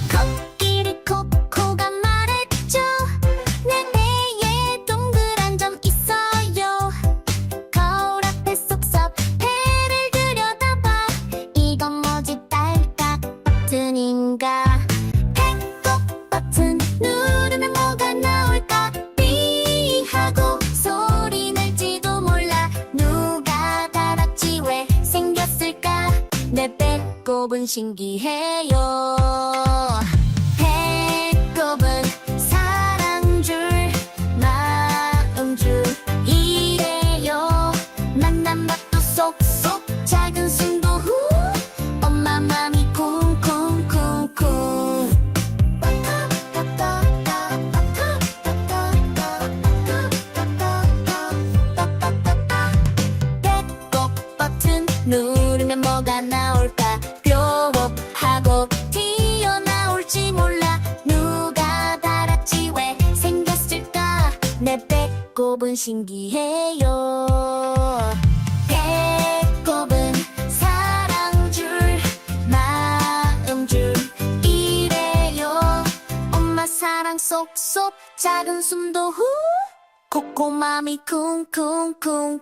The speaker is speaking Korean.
코끼리 코코가 말했죠. 내 배에 동그란 점 있어요. 거울 앞에 쏙쏙 배를 들여다봐. 이건 뭐지 딸깍 버튼인가? 배꼽 버튼 누르면 뭐가 나올까? 삐 하고 소리 낼지도 몰라. 누가 달았지 왜 생겼을까? 내 배꼽은 신기해요 누르면 뭐가 나올까? 뾰업 하고 튀어나올지 몰라. 누가 달았지? 왜 생겼을까? 내 배꼽은 신기해요. 배꼽은 사랑 줄 마음 줄 이래요. 엄마 사랑 쏙쏙 작은 숨도 후. 코코맘이 쿵쿵쿵쿵